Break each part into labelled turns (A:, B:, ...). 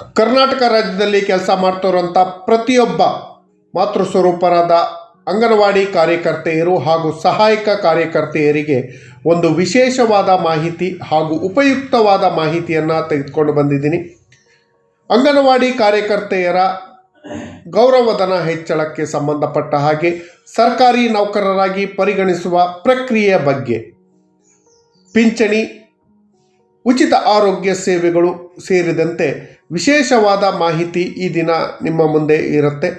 A: ಕರ್ನಾಟಕ ರಾಜ್ಯದಲ್ಲಿ ಕೆಲಸ ಮಾಡ್ತಿರುವಂಥ ಪ್ರತಿಯೊಬ್ಬ ಮಾತೃ ಸ್ವರೂಪರಾದ ಅಂಗನವಾಡಿ ಕಾರ್ಯಕರ್ತೆಯರು ಹಾಗೂ ಸಹಾಯಕ ಕಾರ್ಯಕರ್ತೆಯರಿಗೆ ಒಂದು ವಿಶೇಷವಾದ ಮಾಹಿತಿ ಹಾಗೂ ಉಪಯುಕ್ತವಾದ ಮಾಹಿತಿಯನ್ನು ತೆಗೆದುಕೊಂಡು ಬಂದಿದ್ದೀನಿ. ಅಂಗನವಾಡಿ ಕಾರ್ಯಕರ್ತೆಯರ ಗೌರವಧನ ಹೆಚ್ಚಳಕ್ಕೆ ಸಂಬಂಧಪಟ್ಟ ಹಾಗೆ ಸರ್ಕಾರಿ ನೌಕರರಾಗಿ ಪರಿಗಣಿಸುವ ಪ್ರಕ್ರಿಯೆಯ ಬಗ್ಗೆ ಪಿಂಚಣಿ, ಉಚಿತ ಆರೋಗ್ಯ ಸೇವೆಗಳು ಸೇರಿದಂತೆ ವಿಶೇಷವಾದ ಮಾಹಿತಿ ಈ ದಿನ ನಿಮ್ಮ ಮುಂದೆ ಇರುತ್ತೆ.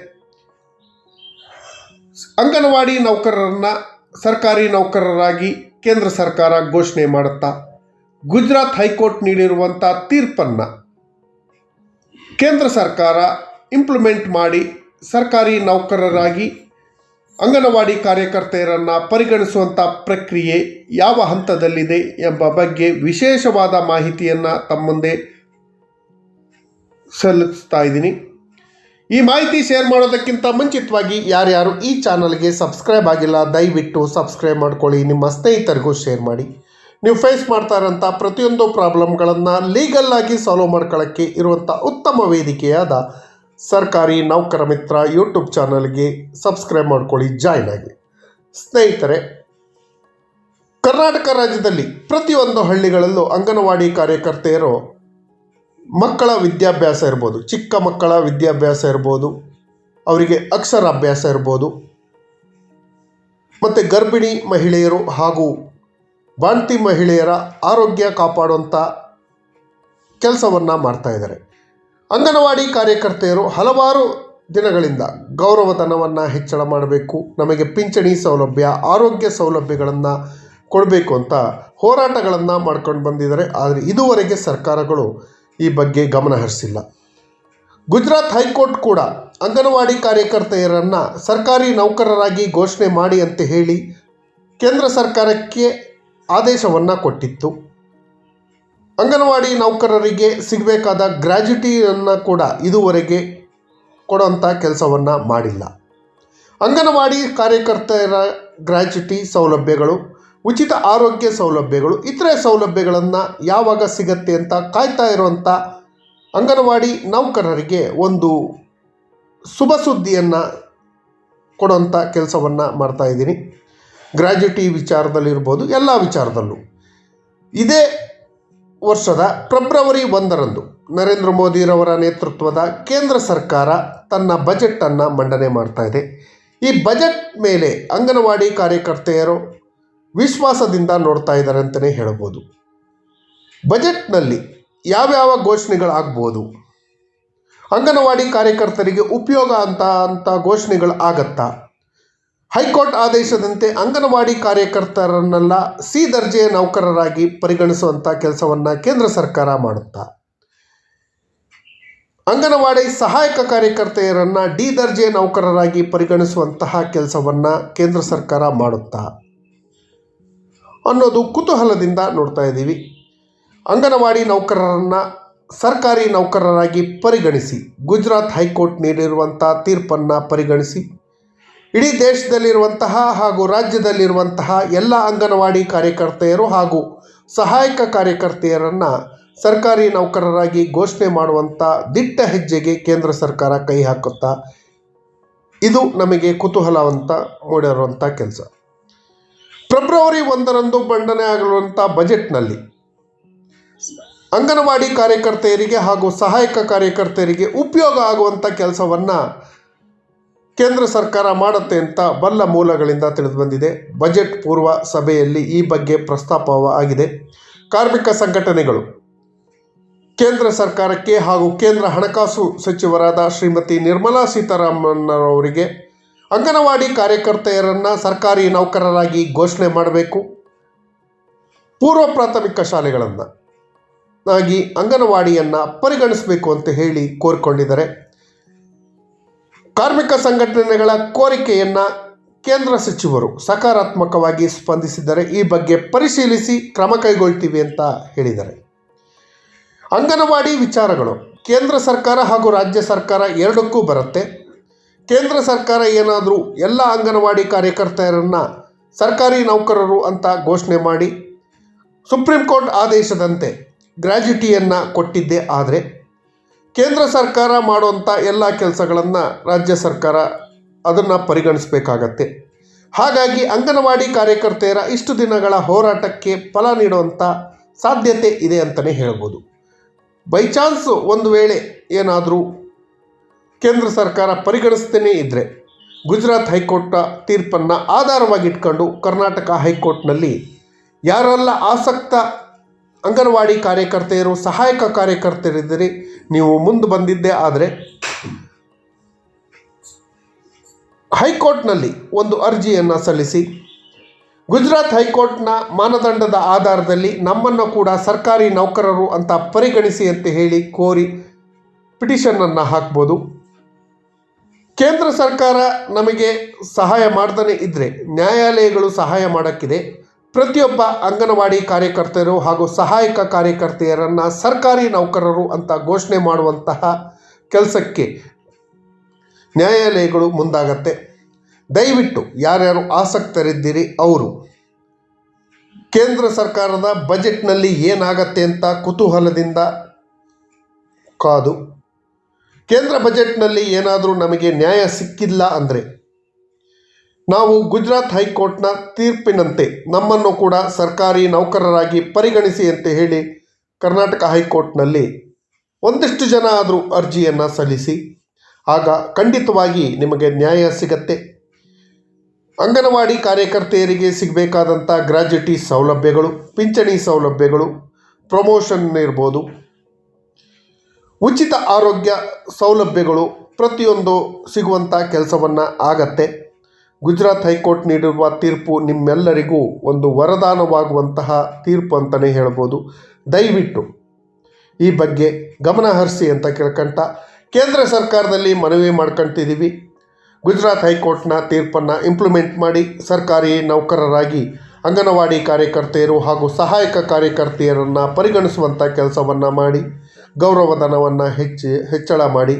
A: ಅಂಗನವಾಡಿ ನೌಕರರನ್ನು ಸರ್ಕಾರಿ ನೌಕರರಾಗಿ ಕೇಂದ್ರ ಸರ್ಕಾರ ಘೋಷಣೆ ಮಾಡುತ್ತಾ, ಗುಜರಾತ್ ಹೈಕೋರ್ಟ್ ನೀಡಿರುವಂಥ ತೀರ್ಪನ್ನು ಕೇಂದ್ರ ಸರ್ಕಾರ ಇಂಪ್ಲಿಮೆಂಟ್ ಮಾಡಿ ಸರ್ಕಾರಿ ನೌಕರರಾಗಿ ಅಂಗನವಾಡಿ ಕಾರ್ಯಕರ್ತೆಯರನ್ನು ಪರಿಗಣಿಸುವಂಥ ಪ್ರಕ್ರಿಯೆ ಯಾವ ಹಂತದಲ್ಲಿದೆ ಎಂಬ ಬಗ್ಗೆ ವಿಶೇಷವಾದ ಮಾಹಿತಿಯನ್ನು ತಮ್ಮ ಮುಂದೆ ಸಲ್ಲಿಸ್ತಾ ಇದ್ದೀನಿ. ಈ ಮಾಹಿತಿ ಶೇರ್ ಮಾಡೋದಕ್ಕಿಂತ ಮುಂಚಿತವಾಗಿ ಯಾರ್ಯಾರು ಈ ಚಾನಲ್ಗೆ ಸಬ್ಸ್ಕ್ರೈಬ್ ಆಗಿಲ್ಲ, ದಯವಿಟ್ಟು ಸಬ್ಸ್ಕ್ರೈಬ್ ಮಾಡ್ಕೊಳ್ಳಿ. ನಿಮ್ಮ ಸ್ನೇಹಿತರಿಗೂ ಶೇರ್ ಮಾಡಿ. ನೀವು ಫೇಸ್ ಮಾಡ್ತಾ ಇರೋಂಥ ಪ್ರತಿಯೊಂದು ಪ್ರಾಬ್ಲಮ್ಗಳನ್ನು ಲೀಗಲ್ ಆಗಿ ಸಾಲ್ವ್ ಮಾಡ್ಕೊಳ್ಳೋಕ್ಕೆ ಇರುವಂಥ ಉತ್ತಮ ವೇದಿಕೆಯಾದ ಸರ್ಕಾರಿ ನೌಕರ ಮಿತ್ರ ಯೂಟ್ಯೂಬ್ ಚಾನಲ್ಗೆ ಸಬ್ಸ್ಕ್ರೈಬ್ ಮಾಡ್ಕೊಳ್ಳಿ. ಜಾಯ್ನ್ ಆಗಿ. ಸ್ನೇಹಿತರೆ, ಕರ್ನಾಟಕ ರಾಜ್ಯದಲ್ಲಿ ಪ್ರತಿಯೊಂದು ಹಳ್ಳಿಗಳಲ್ಲೂ ಅಂಗನವಾಡಿ ಕಾರ್ಯಕರ್ತೆಯರು ಮಕ್ಕಳ ವಿದ್ಯಾಭ್ಯಾಸ ಇರ್ಬೋದು, ಚಿಕ್ಕ ಮಕ್ಕಳ ವಿದ್ಯಾಭ್ಯಾಸ ಇರ್ಬೋದು, ಅವರಿಗೆ ಅಕ್ಷರಾಭ್ಯಾಸ ಇರ್ಬೋದು. ಮತ್ತು ಗರ್ಭಿಣಿ ಮಹಿಳೆಯರು ಹಾಗೂ ಬಾಂತಿ ಮಹಿಳೆಯರ ಆರೋಗ್ಯ ಕಾಪಾಡುವಂಥ ಕೆಲಸವನ್ನು ಮಾಡ್ತಾ ಇದ್ದಾರೆ. ಅಂಗನವಾಡಿ ಕಾರ್ಯಕರ್ತೆಯರು ಹಲವಾರು ದಿನಗಳಿಂದ ಗೌರವಧನವನ್ನು ಹೆಚ್ಚಳ ಮಾಡಬೇಕು, ನಮಗೆ ಪಿಂಚಣಿ ಸೌಲಭ್ಯ, ಆರೋಗ್ಯ ಸೌಲಭ್ಯಗಳನ್ನು ಕೊಡಬೇಕು ಅಂತ ಹೋರಾಟಗಳನ್ನು ಮಾಡ್ಕೊಂಡು ಬಂದಿದ್ದಾರೆ. ಆದರೆ ಇದುವರೆಗೆ ಸರ್ಕಾರಗಳು ಈ ಬಗ್ಗೆ ಗಮನ ಹರಿಸಿಲ್ಲ. ಗುಜರಾತ್ ಹೈಕೋರ್ಟ್ ಕೂಡ ಅಂಗನವಾಡಿ ಕಾರ್ಯಕರ್ತೆಯರನ್ನು ಸರ್ಕಾರಿ ನೌಕರರಾಗಿ ಘೋಷಣೆ ಮಾಡಿ ಅಂತ ಹೇಳಿ ಕೇಂದ್ರ ಸರ್ಕಾರಕ್ಕೆ ಆದೇಶವನ್ನು ಕೊಟ್ಟಿತ್ತು. ಅಂಗನವಾಡಿ ನೌಕರರಿಗೆ ಸಿಗಬೇಕಾದ ಗ್ರ್ಯಾಜುಟಿಯನ್ನು ಕೂಡ ಇದುವರೆಗೆ ಕೊಡುವಂಥ ಕೆಲಸವನ್ನು ಮಾಡಿಲ್ಲ. ಅಂಗನವಾಡಿ ಕಾರ್ಯಕರ್ತೆಯರ ಗ್ರ್ಯಾಜುಟಿ ಸೌಲಭ್ಯಗಳು ಉಚಿತ ಆರೋಗ್ಯ ಸೌಲಭ್ಯಗಳು, ಇತರೆ ಸೌಲಭ್ಯಗಳನ್ನು ಯಾವಾಗ ಸಿಗತ್ತೆ ಅಂತ ಕಾಯ್ತಾ ಇರುವಂಥ ಅಂಗನವಾಡಿ ನೌಕರರಿಗೆ ಒಂದು ಶುಭ ಸುದ್ದಿಯನ್ನು ಕೊಡುವಂಥ ಕೆಲಸವನ್ನು ಮಾಡ್ತಾ ಇದ್ದೀನಿ. ಗ್ರ್ಯಾಜುಟಿ ವಿಚಾರದಲ್ಲಿರ್ಬೋದು, ಎಲ್ಲ ವಿಚಾರದಲ್ಲೂ. ಇದೇ ವರ್ಷದ ಫೆಬ್ರವರಿ ಒಂದರಂದು ನರೇಂದ್ರ ಮೋದಿರವರ ನೇತೃತ್ವದ ಕೇಂದ್ರ ಸರ್ಕಾರ ತನ್ನ ಬಜೆಟನ್ನು ಮಂಡನೆ ಮಾಡ್ತಾ ಇದೆ. ಈ ಬಜೆಟ್ ಮೇಲೆ ಅಂಗನವಾಡಿ ಕಾರ್ಯಕರ್ತೆಯರು ವಿಶ್ವಾಸದಿಂದ ನೋಡ್ತಾ ಇದ್ದಾರೆ ಅಂತಲೇ ಹೇಳ್ಬೋದು. ಬಜೆಟ್ನಲ್ಲಿ ಯಾವ್ಯಾವ ಘೋಷಣೆಗಳಾಗ್ಬೋದು? ಅಂಗನವಾಡಿ ಕಾರ್ಯಕರ್ತರಿಗೆ ಉಪಯೋಗ ಅಂತ ಅಂತ ಘೋಷಣೆಗಳು ಆಗತ್ತಾ? ಹೈಕೋರ್ಟ್ ಆದೇಶದಂತೆ ಅಂಗನವಾಡಿ ಕಾರ್ಯಕರ್ತರನ್ನೆಲ್ಲ ಸಿ ದರ್ಜೆಯ ನೌಕರರಾಗಿ ಪರಿಗಣಿಸುವಂಥ ಕೆಲಸವನ್ನು ಕೇಂದ್ರ ಸರ್ಕಾರ ಮಾಡುತ್ತಾ? ಅಂಗನವಾಡಿ ಸಹಾಯಕ ಕಾರ್ಯಕರ್ತೆಯರನ್ನು ಡಿ ದರ್ಜೆ ನೌಕರರಾಗಿ ಪರಿಗಣಿಸುವಂತಹ ಕೆಲಸವನ್ನು ಕೇಂದ್ರ ಸರ್ಕಾರ ಮಾಡುತ್ತಾ? ಅನ್ನೋದು ಕುತೂಹಲದಿಂದ ನೋಡ್ತಾ ಇದ್ದೀವಿ. ಅಂಗನವಾಡಿ ನೌಕರರನ್ನು ಸರ್ಕಾರಿ ನೌಕರರಾಗಿ ಪರಿಗಣಿಸಿ, ಗುಜರಾತ್ ಹೈಕೋರ್ಟ್ ನೀಡಿರುವಂಥ ತೀರ್ಪನ್ನು ಪರಿಗಣಿಸಿ, ಇಡೀ ದೇಶದಲ್ಲಿರುವಂತಹ ಹಾಗೂ ರಾಜ್ಯದಲ್ಲಿರುವಂತಹ ಎಲ್ಲ ಅಂಗನವಾಡಿ ಕಾರ್ಯಕರ್ತೆಯರು ಹಾಗೂ ಸಹಾಯಕ ಕಾರ್ಯಕರ್ತೆಯರನ್ನು ಸರ್ಕಾರಿ ನೌಕರರಾಗಿ ಘೋಷಣೆ ಮಾಡುವಂಥ ದಿಟ್ಟ ಹೆಜ್ಜೆಗೆ ಕೇಂದ್ರ ಸರ್ಕಾರ ಕೈ ಹಾಕುತ್ತಾ, ಇದು ನಮಗೆ ಕುತೂಹಲವಂತ ಮೂಡಿರುವಂಥ ಕೆಲಸ. ಫೆಬ್ರವರಿ ಒಂದರಂದು ಮಂಡನೆ ಆಗಿರುವಂಥ ಬಜೆಟ್ನಲ್ಲಿ ಅಂಗನವಾಡಿ ಕಾರ್ಯಕರ್ತೆಯರಿಗೆ ಹಾಗೂ ಸಹಾಯಕ ಕಾರ್ಯಕರ್ತೆಯರಿಗೆ ಉಪಯೋಗ ಆಗುವಂಥ ಕೆಲಸವನ್ನು ಕೇಂದ್ರ ಸರ್ಕಾರ ಮಾಡುತ್ತೆ ಅಂತ ಬಲ್ಲ ಮೂಲಗಳಿಂದ ತಿಳಿದು ಬಂದಿದೆ. ಬಜೆಟ್ ಪೂರ್ವ ಸಭೆಯಲ್ಲಿ ಈ ಬಗ್ಗೆ ಪ್ರಸ್ತಾಪ ಆಗಿದೆ. ಕಾರ್ಮಿಕ ಸಂಘಟನೆಗಳು, ಕೇಂದ್ರ ಸರ್ಕಾರಕ್ಕೆ ಹಾಗೂ ಕೇಂದ್ರ ಹಣಕಾಸು ಸಚಿವರಾದ ಶ್ರೀಮತಿ ನಿರ್ಮಲಾ ಸೀತಾರಾಮನ್ ಅವರಿಗೆ ಅಂಗನವಾಡಿ ಕಾರ್ಯಕರ್ತೆಯರನ್ನು ಸರ್ಕಾರಿ ನೌಕರರಾಗಿ ಘೋಷಣೆ ಮಾಡಬೇಕು. ಪೂರ್ವ ಪ್ರಾಥಮಿಕ ಶಾಲೆಗಳನ್ನು ಆಗಿ ಅಂಗನವಾಡಿಯನ್ನು ಪರಿಗಣಿಸಬೇಕು ಅಂತ ಹೇಳಿ ಕೋರಿಕೊಂಡಿದ್ದಾರೆ. ಕಾರ್ಮಿಕ ಸಂಘಟನೆಗಳ ಕೋರಿಕೆಯನ್ನು ಕೇಂದ್ರ ಸಚಿವರು ಸಕಾರಾತ್ಮಕವಾಗಿ ಸ್ಪಂದಿಸಿದ್ದಾರೆ. ಈ ಬಗ್ಗೆ ಪರಿಶೀಲಿಸಿ ಕ್ರಮ ಕೈಗೊಳ್ತೀವಿ ಅಂತ ಹೇಳಿದ್ದಾರೆ. ಅಂಗನವಾಡಿ ವಿಚಾರಗಳು ಕೇಂದ್ರ ಸರ್ಕಾರ ಹಾಗೂ ರಾಜ್ಯ ಸರ್ಕಾರ ಎರಡಕ್ಕೂ ಬರುತ್ತೆ. ಕೇಂದ್ರ ಸರ್ಕಾರ ಏನಾದರೂ ಎಲ್ಲ ಅಂಗನವಾಡಿ ಕಾರ್ಯಕರ್ತೆಯರನ್ನು ಸರ್ಕಾರಿ ನೌಕರರು ಅಂತ ಘೋಷಣೆ ಮಾಡಿ ಸುಪ್ರೀಂ ಕೋರ್ಟ್ ಆದೇಶದಂತೆ ಗ್ರ್ಯಾಜುಟಿಯನ್ನು ಕೊಟ್ಟಿದ್ದೇ ಆದರೆ ಕೇಂದ್ರ ಸರ್ಕಾರ ಮಾಡುವಂಥ ಎಲ್ಲ ಕೆಲಸಗಳನ್ನು ರಾಜ್ಯ ಸರ್ಕಾರ ಅದನ್ನು ಪರಿಗಣಿಸಬೇಕಾಗತ್ತೆ. ಹಾಗಾಗಿ ಅಂಗನವಾಡಿ ಕಾರ್ಯಕರ್ತೆಯರ ಇಷ್ಟು ದಿನಗಳ ಹೋರಾಟಕ್ಕೆ ಫಲ ನೀಡುವಂಥ ಸಾಧ್ಯತೆ ಇದೆ ಅಂತಲೇ ಹೇಳ್ಬೋದು. ಬೈ ಚಾನ್ಸ್ ಒಂದು ವೇಳೆ ಏನಾದರೂ ಕೇಂದ್ರ ಸರ್ಕಾರ ಪರಿಗಣಿಸ್ತೇನೆ ಇದ್ದರೆ ಗುಜರಾತ್ ಹೈಕೋರ್ಟ್ನ ತೀರ್ಪನ್ನು ಆಧಾರವಾಗಿಟ್ಕೊಂಡು ಕರ್ನಾಟಕ ಹೈಕೋರ್ಟ್ನಲ್ಲಿ ಯಾರೆಲ್ಲ ಆಸಕ್ತ ಅಂಗನವಾಡಿ ಕಾರ್ಯಕರ್ತೆಯರು, ಸಹಾಯಕ ಕಾರ್ಯಕರ್ತರಿದ್ದರೆ, ನೀವು ಮುಂದೆ ಬಂದಿದ್ದೆ ಆದರೆ ಹೈಕೋರ್ಟ್ನಲ್ಲಿ ಒಂದು ಅರ್ಜಿಯನ್ನು ಸಲ್ಲಿಸಿ ಗುಜರಾತ್ ಹೈಕೋರ್ಟ್ನ ಮಾನದಂಡದ ಆಧಾರದಲ್ಲಿ ನಮ್ಮನ್ನು ಕೂಡ ಸರ್ಕಾರಿ ನೌಕರರು ಅಂತ ಪರಿಗಣಿಸಿ ಅಂತ ಹೇಳಿ ಕೋರಿ ಪಿಟಿಷನನ್ನು ಹಾಕ್ಬೋದು. ಕೇಂದ್ರ ಸರ್ಕಾರ ನಮಗೆ ಸಹಾಯ ಮಾಡ್ತಾನೆ ಇದ್ದರೆ ನ್ಯಾಯಾಲಯಗಳು ಸಹಾಯ ಮಾಡೋಕ್ಕಿದೆ. ಪ್ರತಿಯೊಬ್ಬ ಅಂಗನವಾಡಿ ಕಾರ್ಯಕರ್ತೆಯರು ಹಾಗೂ ಸಹಾಯಕ ಕಾರ್ಯಕರ್ತೆಯರನ್ನು ಸರ್ಕಾರಿ ನೌಕರರು ಅಂತ ಘೋಷಣೆ ಮಾಡುವಂತಹ ಕೆಲಸಕ್ಕೆ ನ್ಯಾಯಾಲಯಗಳು ಮುಂದಾಗತ್ತೆ. ದಯವಿಟ್ಟು ಯಾರ್ಯಾರು ಆಸಕ್ತರಿದ್ದೀರಿ, ಅವರು ಕೇಂದ್ರ ಸರ್ಕಾರದ ಬಜೆಟ್ನಲ್ಲಿ ಏನಾಗತ್ತೆ ಅಂತ ಕುತೂಹಲದಿಂದ ಕಾದು. ಕೇಂದ್ರ ಬಜೆಟ್ನಲ್ಲಿ ಏನಾದರೂ ನಮಗೆ ನ್ಯಾಯ ಸಿಕ್ಕಿಲ್ಲ ಅಂದರೆ? ನಾವು ಗುಜರಾತ್ ಹೈಕೋರ್ಟ್ನ ತೀರ್ಪಿನಂತೆ ನಮ್ಮನ್ನು ಕೂಡ ಸರ್ಕಾರಿ ನೌಕರರಾಗಿ ಪರಿಗಣಿಸಿ ಅಂತ ಹೇಳಿ ಕರ್ನಾಟಕ ಹೈಕೋರ್ಟ್ನಲ್ಲಿ ಒಂದಿಷ್ಟು ಜನ ಆದರೂ ಅರ್ಜಿಯನ್ನು ಸಲ್ಲಿಸಿ, ಆಗ ಖಂಡಿತವಾಗಿ ನಿಮಗೆ ನ್ಯಾಯ ಸಿಗತ್ತೆ. ಅಂಗನವಾಡಿ ಕಾರ್ಯಕರ್ತೆಯರಿಗೆ ಸಿಗಬೇಕಾದಂಥ ಗ್ರಾಜ್ಯುಟಿ ಸೌಲಭ್ಯಗಳು, ಪಿಂಚಣಿ ಸೌಲಭ್ಯಗಳು, ಪ್ರಮೋಷನ್ ಇರ್ಬೋದು ಉಚಿತ ಆರೋಗ್ಯ ಸೌಲಭ್ಯಗಳು ಪ್ರತಿಯೊಂದು ಸಿಗುವಂಥ ಕೆಲಸವನ್ನು ಆಗತ್ತೆ. ಗುಜರಾತ್ ಹೈಕೋರ್ಟ್ ನೀಡಿರುವ ತೀರ್ಪು ನಿಮ್ಮೆಲ್ಲರಿಗೂ ಒಂದು ವರದಾನವಾಗುವಂತಹ ತೀರ್ಪು ಅಂತಲೇ ಹೇಳ್ಬೋದು. ದಯವಿಟ್ಟು ಈ ಬಗ್ಗೆ ಗಮನ ಹರಿಸಿ ಅಂತ ಕೇಳ್ಕೊಂತ ಕೇಂದ್ರ ಸರ್ಕಾರದಲ್ಲಿ ಮನವಿ ಮಾಡ್ಕೊತಿದ್ದೀವಿ ಗುಜರಾತ್ ಹೈಕೋರ್ಟ್ನ ತೀರ್ಪನ್ನು ಇಂಪ್ಲಿಮೆಂಟ್ ಮಾಡಿ ಸರ್ಕಾರಿ ನೌಕರರಾಗಿ ಅಂಗನವಾಡಿ ಕಾರ್ಯಕರ್ತೆಯರು ಹಾಗೂ ಸಹಾಯಕ ಕಾರ್ಯಕರ್ತೆಯರನ್ನು ಪರಿಗಣಿಸುವಂಥ ಕೆಲಸವನ್ನು ಮಾಡಿ. ಗೌರವಧನವನ್ನು ಹೆಚ್ಚಿ, ಹೆಚ್ಚಳ ಮಾಡಿ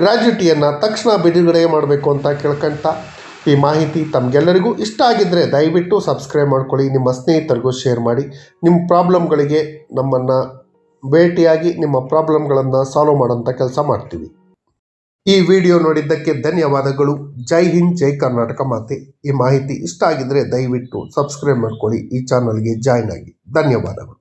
A: ಗ್ರ್ಯಾಜುಟಿಯನ್ನು ತಕ್ಷಣ ಬಿಡುಗಡೆ ಮಾಡಬೇಕು ಅಂತ ಕೇಳ್ಕೊಂತ ಈ ಮಾಹಿತಿ ತಮಗೆಲ್ಲರಿಗೂ ಇಷ್ಟ ಆಗಿದ್ದರೆ ದಯವಿಟ್ಟು ಸಬ್ಸ್ಕ್ರೈಬ್ ಮಾಡ್ಕೊಳ್ಳಿ, ನಿಮ್ಮ ಸ್ನೇಹಿತರಿಗೂ ಶೇರ್ ಮಾಡಿ. ನಿಮ್ಮ ಪ್ರಾಬ್ಲಮ್ಗಳಿಗೆ ನಮ್ಮನ್ನು ಭೇಟಿಯಾಗಿ ನಿಮ್ಮ ಪ್ರಾಬ್ಲಮ್ಗಳನ್ನು ಸಾಲ್ವ್ ಮಾಡೋಂಥ ಕೆಲಸ ಮಾಡ್ತೀವಿ. ಈ ವಿಡಿಯೋ ನೋಡಿದ್ದಕ್ಕೆ ಧನ್ಯವಾದಗಳು. ಜೈ ಹಿಂದ್, ಜೈ ಕರ್ನಾಟಕ ಮಾತೆ. ಈ ಮಾಹಿತಿ ಇಷ್ಟ ಆಗಿದ್ದರೆ ದಯವಿಟ್ಟು ಸಬ್ಸ್ಕ್ರೈಬ್ ಮಾಡ್ಕೊಳ್ಳಿ, ಈ ಚಾನಲ್ಗೆ ಜಾಯ್ನ್ ಆಗಿ. ಧನ್ಯವಾದಗಳು.